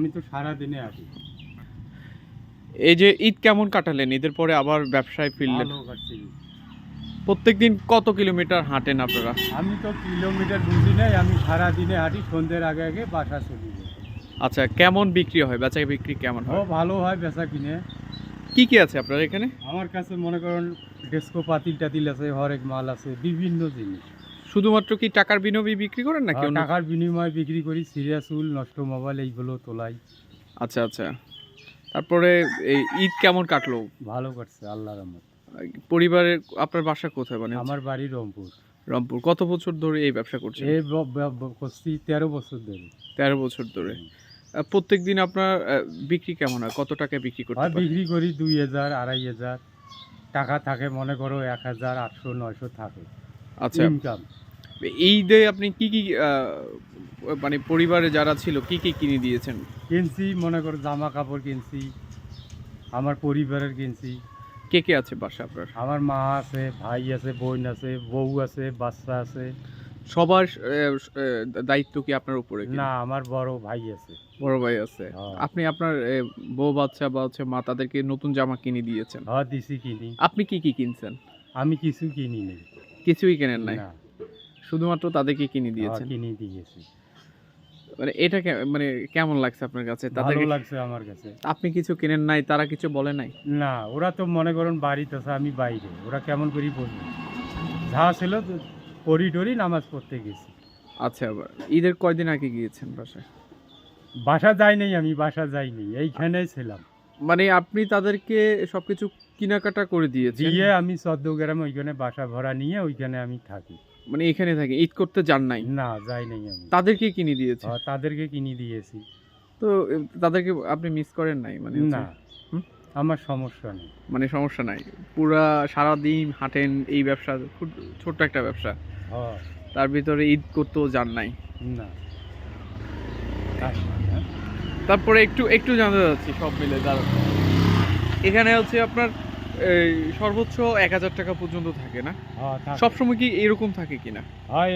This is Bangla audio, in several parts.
আমি তো সারা দিনে আসি। এই যে ঈদ কেমন কাটালেন? ঈদের পরে আবার ব্যবসায় ফিরলেন? ভালো কাটছে। প্রত্যেকদিন কত কিলোমিটার হাঁটেন আপনারা? আমি তো কিলোমিটার বুঝি নাই আমি সারা দিনে হাঁটি সন্ধ্যের আগে আগে বাসা চলি। আচ্ছা কেমন বিক্রি হয়? বেচা বিক্রি কেমন ও হয় ভালো হয় বেচা কিনে। কি কি আছে আপনার এখানে? আমার কাছে মনে করেন ডেস্কো পাতিল টাতিল আছে হরেক মাল আছে বিভিন্ন জিনিস। শুধুমাত্র কি টাকার বিনিময়ে বিক্রি করেন নাকি আর টাকার বিনিময়ে বিক্রি করি সিরিয়াস উল নষ্ট মোবাইল এইগুলো তোলাই। আচ্ছা আচ্ছা। তারপরে এই ঈদ কেমন কাটলো? ভালো কাটছে আল্লাহ রহমত। পরিবারের আপনার বাসা কোথায় মানে? আমার বাড়ি রংপুর। রংপুর। কত বছর ধরে এই ব্যবসা করছেন? এই ব- ব- ব- করছি তেরো বছর ধরে। তেরো বছর ধরে। প্রত্যেক দিন আপনার আহ, বিক্রি কেমন হয়? কত টাকায় বিক্রি করতে পারেন? বিক্রি করি দুই হাজার আড়াই হাজার। টাকা থাকে মনে করো এক হাজার আটশো নয়শো থাকে। আচ্ছা। ইনকাম ঈদে আপনি কি কি মানে পরিবারে যারা ছিল কি কি কিনে দিয়েছেন? কিনছি মনে করো জামা কাপড় কিনছি আমার পরিবারের কিনছি। কে কে আছে বাসা আপনার? আমার মা আছে ভাই আছে বোন আছে বউ আছে বাচ্চা আছে। সবার দায়িত্ব কি আপনার উপরে না আমার বড় ভাই আছে। বড় ভাই আছে। হ্যাঁ। আপনি আপনার বউ বাচ্চা বা হচ্ছে মা তাদেরকে নতুন জামা কিনে দিয়েছেন? হ্যাঁ দিছি কিনি। আপনি কি কি কিনছেন? আমি কিছু কিনি নেই। কিছুই কেনেন নাই? শুধুমাত্র তাদেরকে কিনে হ্যাঁ, দিয়েছেন? কিনে দিয়েছি। মানে এটা মানে কেমন লাগছে আপনার কাছে? ভালো লাগছে আমার কাছে। আপনি কিছু কিনেন নাই তারা কিছু বলে নাই? না ওরা তো মনে করেন বাড়িতে আছে আমি বাইরে। ওরা কেমন করি বলবে যা ছিল পড়ি টরি নামাজ পড়তে গেছি। আচ্ছা আবার ঈদের কয়দিন আগে গিয়েছেন বাসায়? বাসা যাই নাই আমি বাসা যাই নাই এইখানেই ছিলাম। মানে আপনি তাদেরকে সবকিছু কেনাকাটা করে দিয়েছেন? দিয়ে আমি চোদ্দগ্রাম ওইখানে বাসা ভাড়া নিয়ে ওইখানে আমি থাকি। মানে এখানে থাকে ঈদ করতে যান নাই? না যাই নাই আমি। তাদেরকে কিনে দিয়েছে? তাদেরকে কিনে দিয়েছি। তো তাদেরকে আপনি মিস করেন নাই? মানে না। আমার সমস্যা নেই। মানে সমস্যা নাই। পুরা সারা দিন হাঁটেন এই ব্যবসা খুব ছোট্ট একটা ব্যবসা। হ্যাঁ। তার ভিতরে ঈদ করতেও যান নাই। না। তারপরে একটু একটু জানতে চাচ্ছি সব মিলে দাঁড়ান। এখানে হচ্ছে আপনার এই, সর্বোচ্চ এক হাজার টাকা পর্যন্ত থাকে না? হ্যাঁ। সবসময় কি এরকম থাকে কিনা হয়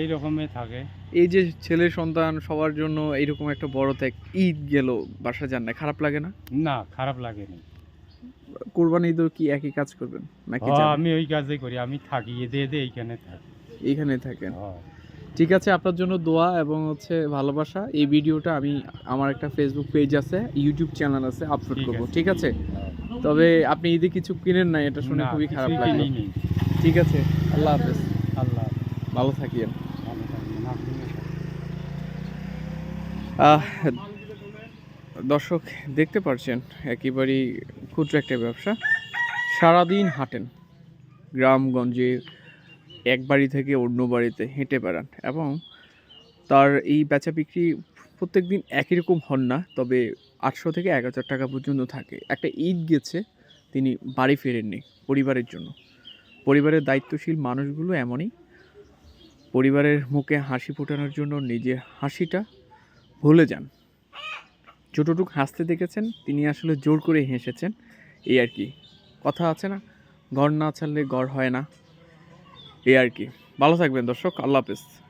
এইরকম থাকে। এই যে ছেলে সন্তান সবার জন্য এইরকম একটা বড় ত্যাগ ঈদ গেল বাসা যান না খারাপ লাগে না? না খারাপ লাগেনি। কোরবানি ঈদও কি একই কাজ করবেন? নাকি হ্যাঁ, আমি ওই কাজে করি আমি থাকি এদে এদে এইখানে থাকি। এইখানে থাকেন? ঠিক আছে আপনার জন্য দোয়া এবং হচ্ছে ভালোবাসা। এই ভিডিওটা আমি আমার একটা ফেসবুক পেজ আছে ইউটিউব চ্যানেল আছে আপলোড করব ঠিক আছে। তবে আপনি ঈদে কিছু কিনেন না এটা শুনে খুবই খারাপ লাগল। ঠিক আছে আল্লাহ হাফেজ। আল্লাহ ভালো থাকিয়েন দর্শক দেখতে পারছেন একেবারেই ক্ষুদ্র একটা ব্যবসা। সারাদিন হাঁটেন গ্রামগঞ্জে এক বাড়ি থেকে অন্য বাড়িতে হেঁটে বেড়ান এবং তার এই বেচা বিক্রি প্রত্যেক দিন একই রকম হন না, তবে আটশো থেকে এক হাজার টাকা পর্যন্ত থাকে। একটা ঈদ গেছে, তিনি বাড়ি ফেরেননি পরিবারের জন্য। পরিবারের দায়িত্বশীল মানুষগুলো এমনই। পরিবারের মুখে হাসি ফোটানোর জন্য নিজের হাসিটা ভুলে যান। যতটুক হাসতে দেখেছেন, তিনি আসলে জোর করে হেসেছেন, এই আর কি। কথা আছে না, ঘর না ছাড়লে ঘর হয় না, এই আর কি। ভালো থাকবেন দর্শক, আল্লাহ হাফেজ।